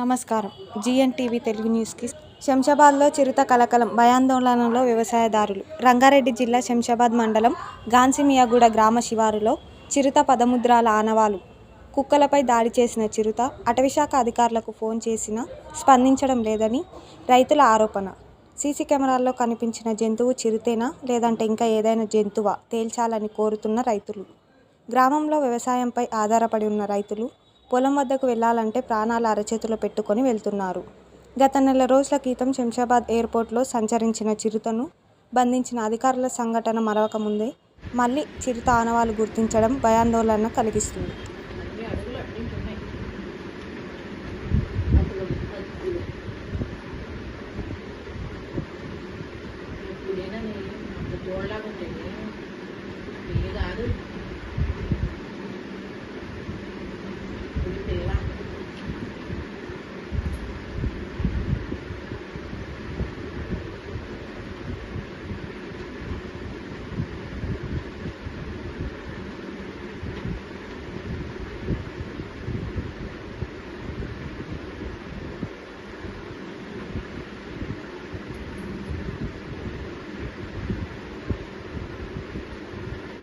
నమస్కారం. GN TV Telugu న్యూస్కి శంషాబాద్లో చిరుత కలకలం భయాందోళనలో వ్యవసాయదారులు. రంగారెడ్డి జిల్లా శంషాబాద్ మండలం గాన్సిమియాగూడ గ్రామ శివారులో చిరుత పదముద్రాల ఆనవాలు. కుక్కలపై దాడి చేసిన చిరుత అటవీశాఖ అధికారులకు ఫోన్ చేసినా స్పందించడం లేదని రైతుల ఆరోపణ. సీసీ కెమెరాల్లో కనిపించిన జంతువు చిరుతేనా లేదంటే ఇంకా ఏదైనా జంతువా తేల్చాలని కోరుతున్న రైతులు. గ్రామంలో వ్యవసాయంపై ఆధారపడి ఉన్న రైతులు పొలం వద్దకు వెళ్ళాలంటే ప్రాణాలు అరచేతిలో పెట్టుకొని వెళ్తున్నారు. గత నెల రోజుల క్రితం శంషాబాద్ ఎయిర్పోర్ట్లో సంచరించిన చిరుతను బంధించిన అధికారుల సంఘటన మరవక ముందే మళ్ళీ చిరుత ఆనవాలు గుర్తించడం భయాందోళన కలిగిస్తుంది.